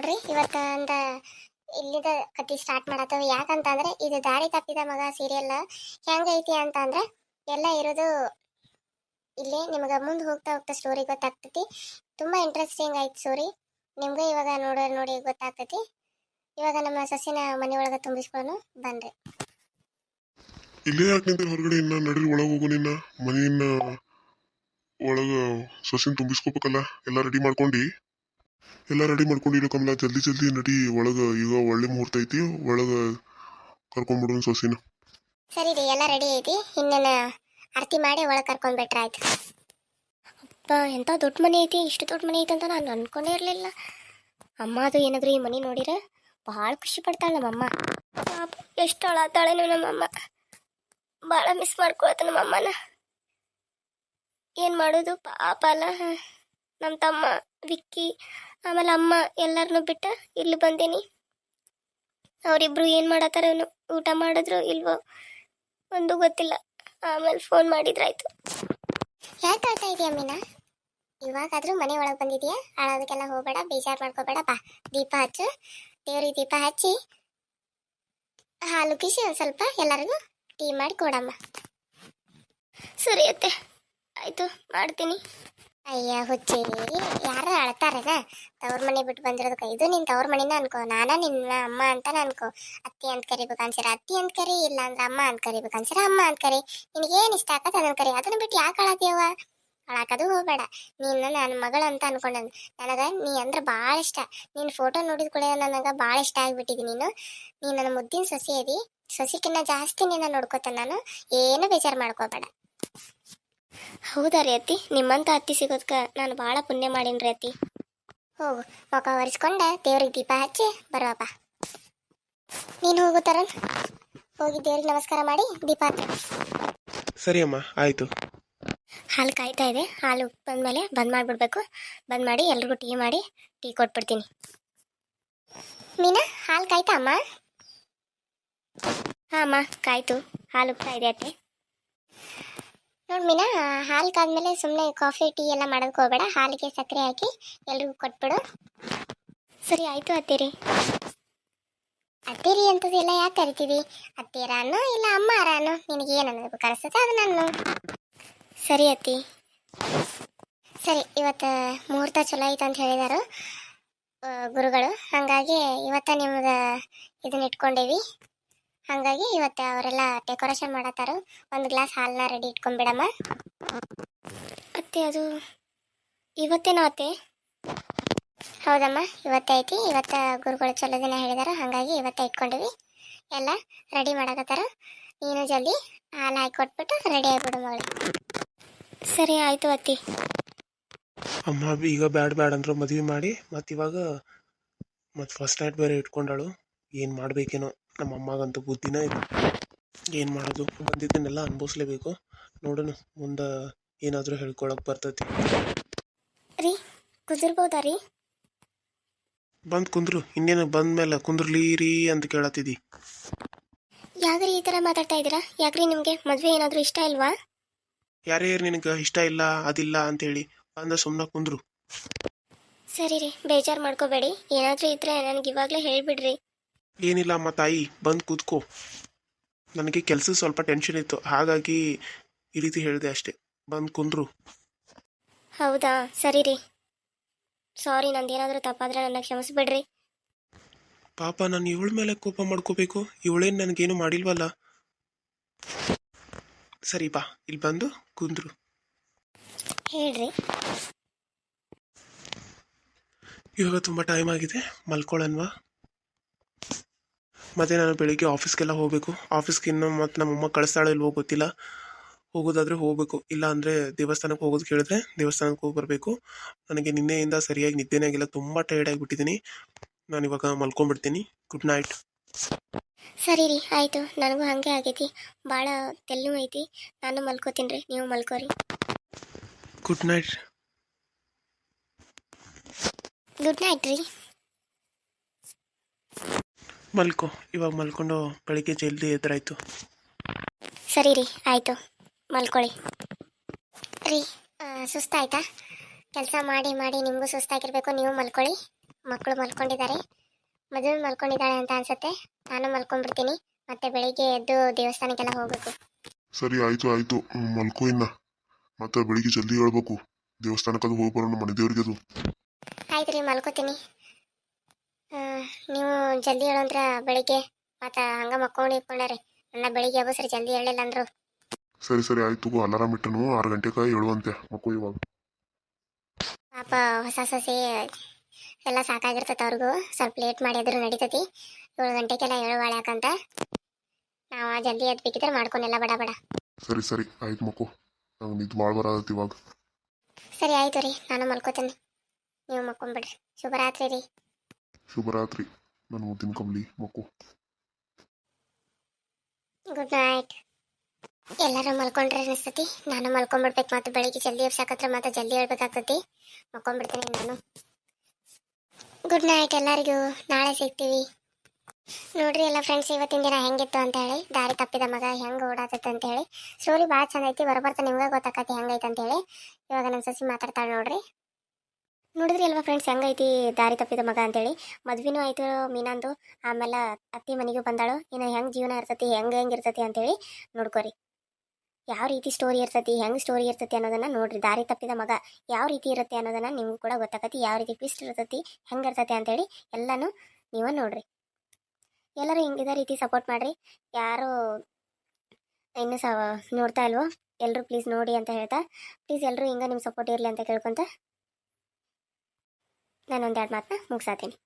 ನೋಡ್ರಿ, ಇವತ್ತ ಅಂದ ಇಲ್ಲಿದ ಕತಿ ಸ್ಟಾರ್ಟ್ ಮಾಡತ್ತವ ಯಾಕಂತಂದ್ರೆ ಇದು ದಾರಿ ತಪ್ಪಿದ ಮಗ ಸೀರಿಯಲ್ ಹೆಂಗೈತಿ ಅಂತ ಅಂದ್ರೆ ಎಲ್ಲ ಇರೋದು ಇಲ್ಲಿ, ನಿಮಗೆ ಮುಂದೆ ಹೋಗ್ತಾ ಹೋಗ್ತಾ ಸ್ಟೋರಿ ಗೊತ್ತಾಗ್ತೈತಿ. ತುಂಬಾ ಇಂಟ್ರೆಸ್ಟಿಂಗ್ ಆಯ್ತು ಸ್ಟೋರಿ ನಿಮ್ಗೆ ಇವಾಗ ನೋಡ, ನೋಡಿ ಗೊತ್ತಾಗ್ತೈತಿ. ಇವಾಗ ನಮ್ಮ ಸಸಿನ ಮನೆಯೊಳಗೆ ತುಂಬಿಸ್ಕೊಳ್ಳೋಣ, ಬನ್ರಿ. ಇಲ್ಲೇ ಯಾಕೆ ನಿಂತ ಹೊರಗಡೆ? ಇನ್ನ ನಡ್ರಿ, ಒಳಗೆ ಹೋಗು ನಿನ್ನ. ಮನೆಯನ್ನ ಒಳಗೆ ಸಸಿನ ತುಂಬಿಸ್ಕೋಬೇಕಲ್ಲ, ಎಲ್ಲ ರೆಡಿ ಮಾಡ್ಕೊಂಡಿ. ಎಲ್ಲ ರೆಡಿ ಮಾಡ್ಕೊಂಡಿರೋ ಕಮಲ. ಜಲ್ದಿ ಜಲ್ದಿ ನಡಿ, ಒಳಗೆ ಈಗ ಒಳ್ಳೆ ಮುಹೂರ್ತ ಐತಿ, ಒಳಗ ಕರ್ಕೊಂಡ್ಬಿಡೋಣ ಸೊಸಿನ. ಸರಿ ರೀ, ಎಲ್ಲ ರೆಡಿ ಐತಿ. ಇನ್ನೇನ ಆರತಿ ಮಾಡಿ ಒಳಗೆ ಕರ್ಕೊಂಡ್ಬಿಟ್ರೆ ಆಯ್ತು. ಅಪ್ಪ ಎಂಥ ದೊಡ್ಡ ಮನೆ ಐತಿ, ಇಷ್ಟು ದೊಡ್ಡ ಮನೆ ಐತಿ ಅಂತ ನಾನು ಅನ್ಕೊಂಡೇ ಇರಲಿಲ್ಲ. ಅಮ್ಮ, ಅದು ಏನಾದರೂ ಈ ಮನೆ ನೋಡಿರ ಭಾಳ ಖುಷಿ ಪಡ್ತಾಳೆ ನಮ್ಮಮ್ಮ. ಪಾಪ, ಎಷ್ಟು ಅಳತಾಳೇನು ನಮ್ಮಮ್ಮ. ಭಾಳ ಮಿಸ್ ಮಾಡ್ಕೊಳತ್ತ ನಮ್ಮಮ್ಮನ. ಏನು ಮಾಡೋದು, ಪಾಪ ಅಲ್ಲ. ನಮ್ಮ ತಮ್ಮ ವಿಕ್ಕಿ ಆಮೇಲೆ ಅಮ್ಮ ಎಲ್ಲರನ್ನೂ ಬಿಟ್ಟು ಇಲ್ಲಿ ಬಂದೀನಿ. ಅವರಿಬ್ರು ಏನು ಮಾಡತ್ತಾರೇನು ಊಟ ಮಾಡಿದ್ರು ಇಲ್ವೋ ಒಂದು ಗೊತ್ತಿಲ್ಲ. ಆಮೇಲೆ ಫೋನ್ ಮಾಡಿದ್ರಾಯ್ತು. ಯಾಕೆ ಅಳ್ತಾ ಇದೆಯಾ ಮೀನಾ? ಇವಾಗಾದರೂ ಮನೆ ಒಳಗೆ ಬಂದಿದ್ಯಾ? ಆಳೋದಕ್ಕೆಲ್ಲ ಹೋಗಬೇಡ ಬೇಜಾರು ಮಾಡ್ಕೋಬೇಡ ಬಾ. ದೀಪ ಹಚ್ಚು. ದೇವ್ರಿಗೆ ದೀಪ ಹಚ್ಚಿ. ಹಾಲು ಕಿಸಿ ಒಂದು ಸ್ವಲ್ಪ ಎಲ್ಲರಿಗೂ ಟೀ ಮಾಡಿ ಕೊಡಮ್ಮ. ಸರಿ ಅತ್ತೆ ಆಯಿತು ಮಾಡ್ತೀನಿ. ಅಯ್ಯ ಹುಚ್ಚಿ ಯಾರು ಅಳ್ತಾರೇನ ತವ್ರ ಮನೆ ಬಿಟ್ಟು ಬಂದಿರೋದಕ್ಕೆ ಇದು ನಿನ್ ತವ್ರ ಮನೆನ ಅನ್ಕೋ. ನಾನ ನಿನ್ನ ಅಮ್ಮ ಅಂತ ಅನ್ಕೋ. ಅತ್ತಿ ಅಂತ ಕರಿಬೇಕು ಅನ್ಸಿರ ಅತ್ತಿ ಅಂತ ಕರಿ, ಇಲ್ಲ ಅಂದ್ರೆ ಅಮ್ಮ ಅಂತ ಕರಿಬೇಕು ಅನ್ಸಿರ ಅಮ್ಮ ಅಂತ ಕರಿ. ನಿನಗೇನು ಇಷ್ಟ ಆಗತ್ತೆ ಅದನ್ನ ಕರಿ? ಅದನ್ನ ಬಿಟ್ಟು ಯಾಕೆ ಅಳತೀವ ಅಳಾಕದು ಹೋಗಬೇಡ. ನೀನು ನನ್ನ ಮಗಳು ಅಂತ ಅನ್ಕೊಂಡೆ ನನಗೆ ನೀ ಅಂದ್ರೆ ಭಾಳ ಇಷ್ಟ. ನಿನ್ನ ಫೋಟೋ ನೋಡಿದ ಕೂಡ ನನಗೆ ಭಾಳ ಇಷ್ಟ ಆಗಿಬಿಟ್ಟಿದಿ ನೀನು. ನೀನು ನನ್ನ ಮುದ್ದಿನ ಸೊಸೆ ಅದಿ. ಸೊಸಿಕಿನ್ನ ಜಾಸ್ತಿ ನಿನ್ನ ನೋಡ್ಕೋತ ನಾನು. ಏನು ಬೇಜಾರು ಮಾಡ್ಕೋಬೇಡ. ಹೌದಾ ರೀ ಅತ್ತಿ ನಿಮ್ಮಂತ ಅತ್ತಿ ಸಿಗೋದ್ಕ ನಾನು ಭಾಳ ಪುಣ್ಯ ಮಾಡೀನಿ ರೀ ಅತ್ತಿ ಹೋಗು ಮುಖ ಒರೆಸ್ಕೊಂಡ ದೇವ್ರಿಗೆ ದೀಪ ಹಚ್ಚಿ ಬರುವಪ್ಪ ನೀನು ಹೋಗು ತರುಣ್. ಹೋಗಿ ದೇವ್ರಿಗೆ ನಮಸ್ಕಾರ ಮಾಡಿ ದೀಪ ಹಾಕಿ ಸರಿ ಅಮ್ಮ ಆಯಿತು. ಹಾಲು ಕಾಯ್ತಾ ಇದೆ. ಹಾಲು ಬಂದಮೇಲೆ ಬಂದ್ ಮಾಡಿಬಿಡ್ಬೇಕು. ಬಂದ್ ಮಾಡಿ ಎಲ್ರಿಗೂ ಟೀ ಮಾಡಿ ಟೀ ಕೊಟ್ಬಿಡ್ತೀನಿ. ಮೀನಾ ಹಾಲು ಕಾಯ್ತಾ ಅಮ್ಮ? ಹಾ ಅಮ್ಮ ಕಾಯ್ತು. ಹಾಲು ಉಪ್ತಾ ಇದೆ ಅತ್ತೆ. ನೋಡಿ ಮೀನಾ ಹಾಲು ಕಾದ್ಮೇಲೆ ಸುಮ್ಮನೆ ಕಾಫಿ ಟೀ ಎಲ್ಲ ಮಾಡೋದಕ್ಕೆ ಹೋಗಬೇಡ. ಹಾಲಿಗೆ ಸಕ್ಕರೆ ಹಾಕಿ ಎಲ್ರಿಗೂ ಕೊಟ್ಬಿಡು. ಸರಿ, ಆಯಿತು ಅತ್ತೀರಿ. ಅತ್ತೀರಿ ಅಂತದೆಲ್ಲ ಯಾಕೆ ಕರಿತೀವಿ ಅತ್ತೀರಾನು ಇಲ್ಲ ಅಮ್ಮ ಅರಾನು ನಿನಗೆ ಏನು ಅನ್ನೋದು ಕಳಿಸುತ್ತೆ? ಅದು ನಾನು ಸರಿ ಅತ್ತಿ. ಸರಿ, ಇವತ್ತು ಮುಹೂರ್ತ ಚಲೋ ಐತೆ ಅಂತ ಹೇಳಿದಾರು ಗುರುಗಳು. ಹಾಗಾಗಿ ಇವತ್ತ ನಿಮ್ಗೆ ಇದನ್ನ ಇಟ್ಕೊಂಡೇವಿ. ಹಾಗಾಗಿ ಇವತ್ತು ಅವರೆಲ್ಲ ಡೆಕೋರೇಷನ್ ಮಾಡತ್ತಾರು. ಒಂದು ಗ್ಲಾಸ್ ಹಾಲನ್ನ ರೆಡಿ ಇಟ್ಕೊಂಡ್ಬಿಡಮ್ಮ ಅತ್ತೆ, ಅದು ಇವತ್ತೇನೋ ಅತ್ತೆ? ಹೌದಮ್ಮ, ಇವತ್ತೇ ಐತಿ. ಇವತ್ತ ಗುರುಗಳು ಚಲೋ ದಿನ ಹೇಳಿದಾರ, ಹಾಗಾಗಿ ಇವತ್ತೇ ಇಟ್ಕೊಂಡಿವಿ. ಎಲ್ಲ ರೆಡಿ ಮಾಡಕತ್ತಾರ. ನೀನು ಜಲ್ದಿ ಹಾಲು ಹಾಕಿ ಕೊಟ್ಬಿಟ್ಟು ರೆಡಿ ಆಗಿಬಿಡು ಮಗಳು. ಸರಿ ಆಯಿತು ಅತ್ತಿ. ಅಮ್ಮ, ಈಗ ಬ್ಯಾಡ್ ಬ್ಯಾಡ್ ಅಂದ್ರು ಮದುವೆ ಮಾಡಿ ಮತ್ತು ಇವಾಗ ಮತ್ತು ಫಸ್ಟ್ ನೈಟ್ ಬೇರೆ ಇಟ್ಕೊಂಡಳು. ಏನು ಮಾಡಬೇಕೇನೋ. ನಮ್ಮ ಅಮ್ಮಗಂತೂ ಬುದ್ಧಿನ ಇಲ್ಲ ಏನು ಮಾಡೋದು? ಬಂದಿದ್ದನ್ನೆಲ್ಲ ಅನುಭವಿಸ್ಲೇಬೇಕು. ನೋಡೋಣ ಮುಂದೆ ಏನಾದರೂ ಹೇಳ್ಕೊಳಕ್ಕೆ ಬರ್ತೈತಿ. ರೀ ಕುದುರ್ಬೋದಾ ರೀ? ಬಂದು ಕುಂದ್ರು ಇನ್ನೇನು ಬಂದ ಮೇಲೆ ಕುಂದ್ರಲಿ ರೀ ಅಂತ ಕೇಳತ್ತಿದ್ದಿ ಯಾಕ್ರಿ ಈ ಥರ ಮಾತಾಡ್ತಾ ಇದ್ದೀರಾ? ಯಾಕ್ರಿ ನಿಮಗೆ ಮದುವೆ ಏನಾದರೂ ಇಷ್ಟ ಇಲ್ವಾ? ಯಾರೇ ನಿನಗೆ ಇಷ್ಟ ಇಲ್ಲ ಅದಿಲ್ಲ ಅಂತ ಹೇಳಿ ಬಂದ ಸುಮ್ಮನೆ ಕುಂದ್ರು. ಸರಿ ರೀ ಬೇಜಾರು ಮಾಡ್ಕೋಬೇಡಿ. ಏನಾದರೂ ಇದ್ರೆ ನನಗೆ ಇವಾಗಲೇ ಹೇಳಿಬಿಡ್ರಿ. ಏನಿಲ್ಲ ಅಮ್ಮ ತಾಯಿ ಬಂದು ಕೂತ್ಕೋ. ನನಗೆ ಕೆಲಸ ಸ್ವಲ್ಪ ಟೆನ್ಷನ್ ಇತ್ತು. ಹಾಗಾಗಿ ಈ ರೀತಿ ಹೇಳಿದೆ ಅಷ್ಟೇ. ಬಂದು ಕುಂದ್ರು. ಹೌದಾ? ಸರಿ ರೀ. ಸಾರಿ ನಂದೇನಾದರೂ ತಪ್ಪಾದ್ರೆ ನನ್ನ ಕ್ಷಮಿಸ್ಬಿಡ್ರಿ. ಪಾಪ ನಾನು ಇವಳ ಮೇಲೆ ಕೋಪ ಮಾಡ್ಕೋಬೇಕು. ಇವಳೇನು ನನಗೇನು ಮಾಡಿಲ್ವಲ್ಲ? ಸರಿ ಬಾ. ಇಲ್ಲಿ ಬಂದು ಕುಂದ್ರು. ಹೇಳ್ರಿ. ಇವಾಗ ತುಂಬ ಟೈಮ್ ಆಗಿದೆ. ಮಲ್ಕೊಳ್ಳೋಣವಾ ಮತ್ತೆ ನಾನು ಬೆಳಿಗ್ಗೆ ಆಫೀಸ್ಗೆಲ್ಲ ಹೋಗಬೇಕು. ಆಫೀಸ್ಗೆ ಇನ್ನು ಮತ್ತು ನಮ್ಮಮ್ಮ ಕಳಿಸ್ತಾಳೋ ಇಲ್ವೋ ಗೊತ್ತಿಲ್ಲ. ಹೋಗೋದಾದ್ರೆ ಹೋಗಬೇಕು. ಇಲ್ಲ ಅಂದರೆ ದೇವಸ್ಥಾನಕ್ಕೆ ಹೋಗೋದು ಕೇಳಿದ್ರೆ ದೇವಸ್ಥಾನಕ್ಕೆ ಹೋಗಿ ಬರಬೇಕು. ನನಗೆ ನಿನ್ನೆಯಿಂದ ಸರಿಯಾಗಿ ನಿದ್ದೆನೇ ಆಗಿಲ್ಲ. ತುಂಬ ಟೈರ್ಡ್ ಆಗಿಬಿಟ್ಟಿದ್ದೀನಿ. ನಾನು ಇವಾಗ ಮಲ್ಕೊಂಡ್ಬಿಡ್ತೀನಿ. ಗುಡ್ ನೈಟ್ ಸರಿ ರೀ ಆಯಿತು. ನನಗೂ ಹಾಗೆ ಆಗೈತಿ. ಭಾಳ ತೆಲ್ಲು ಐತಿ. ನಾನು ಮಲ್ಕೋತೀನಿ ರೀ. ನೀವು ಮಲ್ಕೋರಿ ಗುಡ್ ನೈಟ್ ಗುಡ್ ನೈಟ್ ರೀ. ಮಲ್ಕೋ. ಇವಾಗ ಮಲ್ಕೊಂಡು ಬೆಳಿಗ್ಗೆ ಜಲ್ದಿ ಎದುರಾಯ್ತು. ಸರಿ ರೀ ಆಯಿತು. ಮಲ್ಕೊಳ್ಳಿ. ರೀ ಸುಸ್ತಾಯ್ತಾ? ಕೆಲಸ ಮಾಡಿ ಮಾಡಿ ನಿಮಗೂ ಸುಸ್ತಾಗಿರ್ಬೇಕು ನೀವು ಮಲ್ಕೊಳ್ಳಿ. ಮಕ್ಕಳು ಮಲ್ಕೊಂಡಿದ್ದಾರೆ. ಮದುವೆ ಮಲ್ಕೊಂಡಿದ್ದಾಳೆ ಅಂತ ಅನ್ಸುತ್ತೆ. ನಾನು ಮಲ್ಕೊಂಡ್ಬಿಡ್ತೀನಿ. ಮತ್ತೆ ಬೆಳಿಗ್ಗೆ ಎದ್ದು ದೇವಸ್ಥಾನಕ್ಕೆಲ್ಲ ಹೋಗಬೇಕು. ಸರಿ ಆಯ್ತು ಆಯ್ತು. ಮಲ್ಕೋ ಇನ್ನ. ಮತ್ತೆ ಬೆಳಿಗ್ಗೆ ಜಲ್ದಿ ಹೇಳ್ಬೇಕು. ದೇವಸ್ಥಾನಕ್ಕದು ಹೋಗಿ ಬರೋಣ ಮನೆ ದೇವರಿಗೆ ಅದು ಆಯ್ತು ರೀ ಮಲ್ಕೋತೀನಿ. ನೀವು ಜಲ್ದಿ ಹೇಳೋಂದ್ರ ಬೆಳಿಗ್ಗೆ. ಮತ್ತ ಹಂಗ ಮಕ್ಕೊಂಡು ಇಟ್ಕೊಂಡಾರೆ. ನನ್ನ ಬೆಳಿಗ್ಗೆ ಎಬ್ಬಸ್ರಿ ಜಲ್ದಿ ಹೇಳಿಲ್ಲ ಅಂದ್ರು. ಸರಿ ಸರಿ ಆಯ್ತು ಅಲಾರಾಮ್ ಇಟ್ಟನು ಆರು ಗಂಟೆಗೆ ಹೇಳುವಂತೆ ಮಕ್ಕಳು ಇವಾಗ. ಪಾಪ ಹೊಸ ಸಸಿ ಎಲ್ಲ ಸಾಕಾಗಿರ್ತೈತೆ ಅವ್ರಿಗೂ. ಸ್ವಲ್ಪ ಲೇಟ್ ಮಾಡಿದ್ರು ನಡೀತೈತಿ. ಏಳು ಗಂಟೆಗೆಲ್ಲ ಹೇಳುವಾಳೆ ಯಾಕಂತ. ನಾವು ಜಲ್ದಿ ಎದ್ದು ಬೇಕಿದ್ರೆ ಮಾಡ್ಕೊನೆಲ್ಲ ಬಡ ಬಡ. ಸರಿ ಸರಿ ಆಯ್ತು ಮಕ್ಕು ನಂಗೆ ನಿದ್ದು ಭಾಳ ಬರತ್ತೆ ಇವಾಗ. ಸರಿ ಆಯ್ತು ರೀ. ನಾನು ಮಲ್ಕೋತೀನಿ. ನೀವು ಮಕ್ಕೊಂಬಿಡ್ರಿ ಶುಭರಾತ್ರಿ ರೀ. ಶುಭರಾತ್ರಿ. ನನ್ನ ಮುದ್ದಿನ ಕಂಬಳಿ ಮಕ್ಕು. ಗುಡ್ ನೈಟ್ ಎಲ್ಲರೂ ಮಲ್ಕೊಂಡ್ರೆ ಅನಿಸ್ತತಿ. ನಾನು ಮಲ್ಕೊಂಡ್ಬಿಡ್ಬೇಕು ಮತ್ತೆ ಬೆಳಿಗ್ಗೆ ಜಲ್ದಿ ಎಬ್ಸಾಕತ್ರ ಮತ್ತೆ ಜಲ್ದಿ ಹೇಳ್ಬೇಕಾಗ್ತತಿ. ಮಲ್ಕೊಂಡ್ಬಿಡ್ತೀನಿ ನಾನು. ಗುಡ್ ನೈಟ್ ಎಲ್ಲರಿಗೂ. ನಾಳೆ ಸಿಗ್ತೀವಿ. ನೋಡ್ರಿ ಎಲ್ಲ ಫ್ರೆಂಡ್ಸ್ ಇವತ್ತಿನ ದಿನ ಹೆಂಗಿತ್ತು ಅಂತ ಹೇಳಿ ದಾರಿ ತಪ್ಪಿದ ಮಗ ಹೆಂಗೆ ಓಡಾತೈತೆ ಅಂತ ಹೇಳಿ ಸ್ಟೋರಿ ಭಾಳ ಚಂದ ಐತಿ. ಬರಬರ್ತಾ ನಿಮ್ಗೆ ಗೊತ್ತಾಕತಿ ಹೆಂಗೈತೆ ಅಂತ ಹೇಳಿ ಇವಾಗ ನನ್ನ ಸಸಿ ಮಾತಾಡ್ತಾಳೆ ನೋಡ್ರಿ. ನೋಡಿದ್ರಿ ಅಲ್ವಾ ಫ್ರೆಂಡ್ಸ್ ಹೆಂಗೈತಿ ದಾರಿ ತಪ್ಪಿದ ಮಗ ಅಂತೇಳಿ? ಮದ್ವಿನೂ ಆಯ್ತು ಮೀನಂದು, ಆಮೇಲೆ ಅತ್ತಿ ಮನೆಗೂ ಬಂದಾಳು. ಇನ್ನು ಹೆಂಗೆ ಜೀವನ ಇರ್ತೈತಿ, ಹೆಂಗೆ ಹೆಂಗೆ ಇರ್ತೈತಿ ಅಂತೇಳಿ ನೋಡ್ಕೊರಿ. ಯಾವ ರೀತಿ ಸ್ಟೋರಿ ಇರ್ತತಿ, ಹೆಂಗೆ ಸ್ಟೋರಿ ಇರ್ತತಿ ಅನ್ನೋದನ್ನ ನೋಡ್ರಿ. ದಾರಿ ತಪ್ಪಿದ ಮಗ ಯಾವ ರೀತಿ ಇರುತ್ತೆ ಅನ್ನೋದನ್ನ ನಿಮ್ಗೂ ಕೂಡ ಗೊತ್ತಾಗತಿ ಯಾವ ರೀತಿ ಟ್ವಿಸ್ಟ್ ಇರ್ತೈತಿ, ಹೆಂಗೆ ಇರ್ತೈತಿ ಅಂತೇಳಿ ಎಲ್ಲನೂ ನೀವು ನೋಡ್ರಿ. ಎಲ್ಲರೂ ಹಿಂಗಿದ ರೀತಿ ಸಪೋರ್ಟ್ ಮಾಡ್ರಿ. ಯಾರು ಇನ್ನೂ ಸ, ನೋಡ್ತಾ ಇಲ್ವೋ? ಎಲ್ಲರೂ ಪ್ಲೀಸ್ ನೋಡಿ ಅಂತ ಹೇಳ್ತಾ ಪ್ಲೀಸ್ ಎಲ್ಲರೂ ಹಿಂಗೆ ನಿಮ್ಮ ಸಪೋರ್ಟ್ ಇರಲಿ ಅಂತ ಕೇಳ್ಕೊಂತ ನಾನು ಒಂದೆರಡು ಮಾತನ್ನ ಮುಗಿಸಾತೀನಿ.